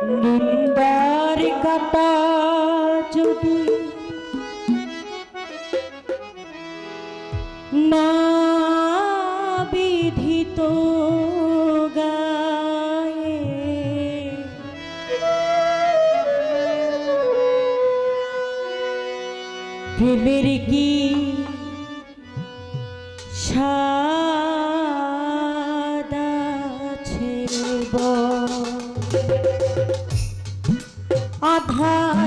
নিন্দার কাটা যদি না বিধিত প্রেমের কি সাদা heart.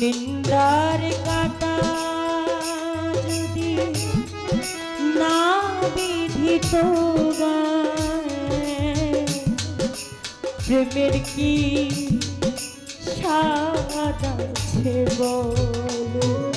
নিন্দার কাটা যদি না বিধিত প্রেমের কি স্বাদ আছে বল?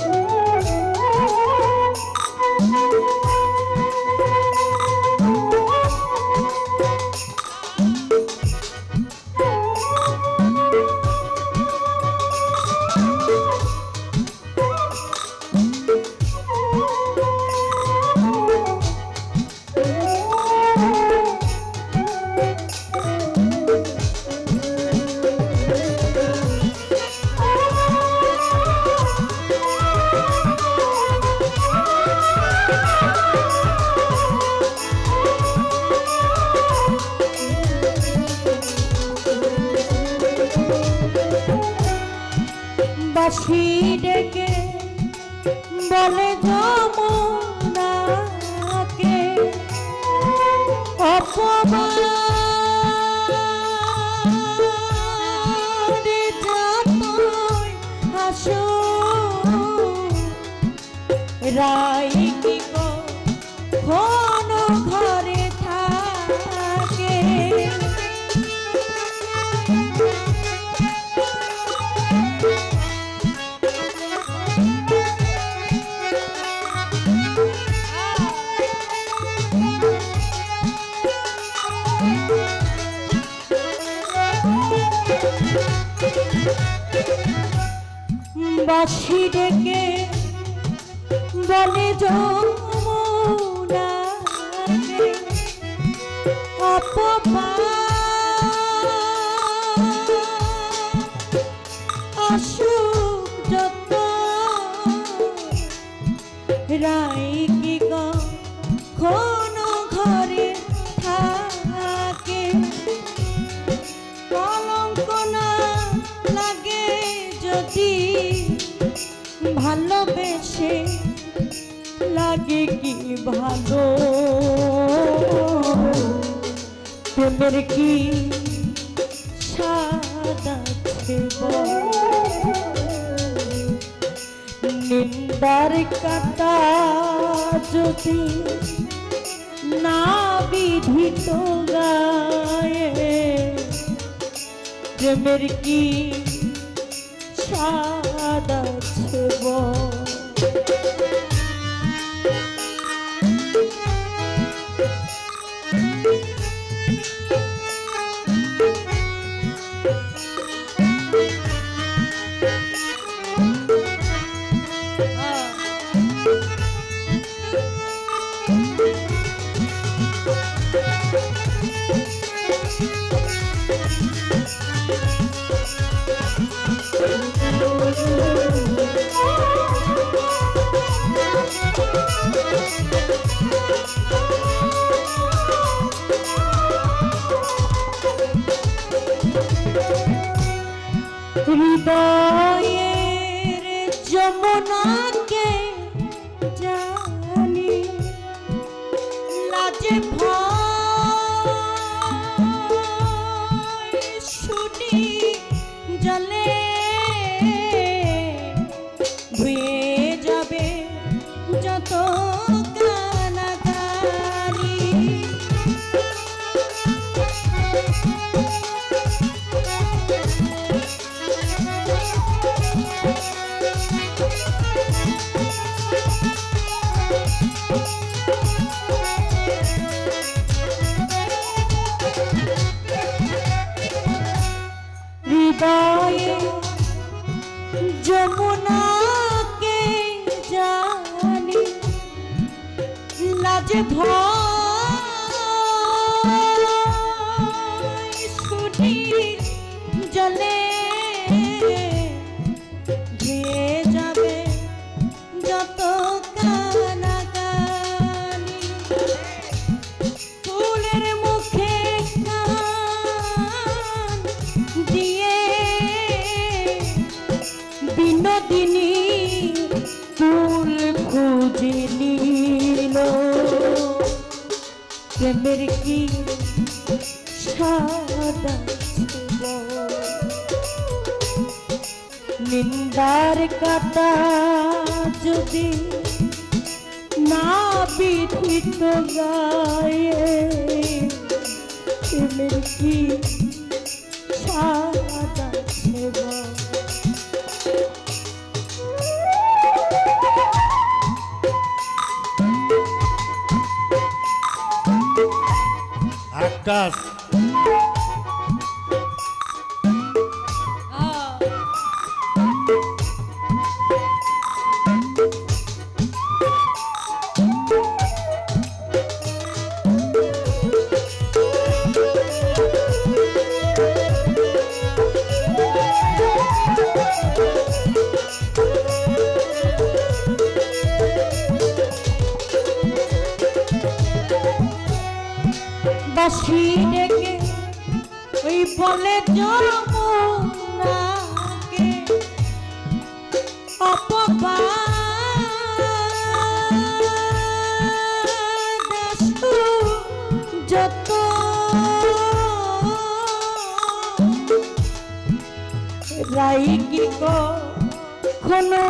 বাসি ডেকে বলে যমুনাকে অপমান যতই বাসি ডেকে বলে যমুনাকে ভালোবেসে লাগে কি ভালো? প্রেমের কি সাদা নিন্দার কাটা যদি না বিধিত গায়ে, প্রেমের কি স্বাদ হৃদয়ের যমুনাকে জানি লাজে ভয় শুনি জলে লাজে ভয় জলে প্রেমের কি সাদা নিন্দার কাটা যদি না বিধিত গায়ে কি আকাশ বাসি ডেকে ওই বলে যমুনাকে অপবাদ রাই কি কোনো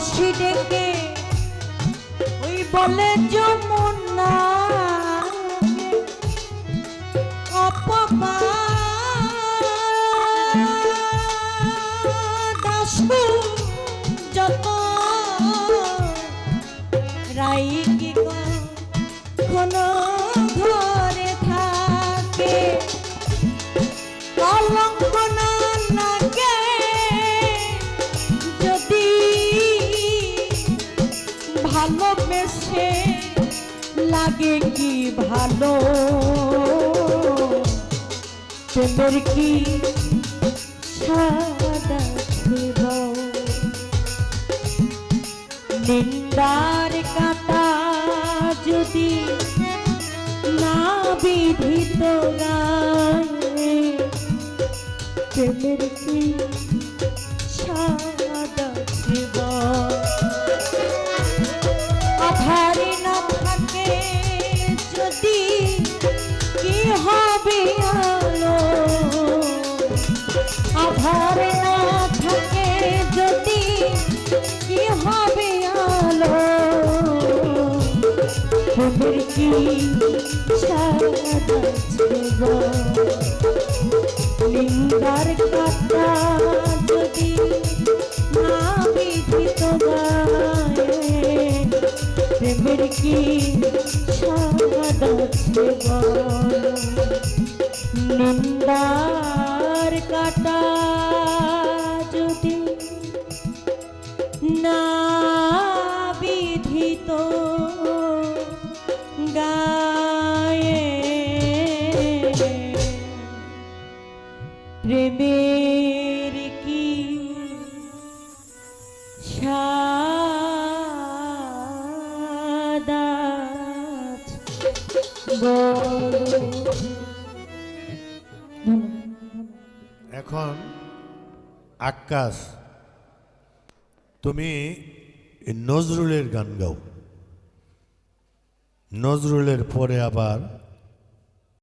বাসি ডেকে ওই বলে যমুনা অপবাদাসু ভালোবেসে লাগে কি ভালো? প্রেমের কি সাদা নিন্দার কাটা যদি না বিধিত গায়ে প্রেমের কি তোমার সাদা লিঙ্গার কাটা যদি না বিধিত গায়ে কি সাদা নিন্দার কাটা যদি না বিধিত গায়ে। প্রেমের কি সাদা এখন আকাশ তুমি নজরুলের গান গাও। নজরুলের পরে আবার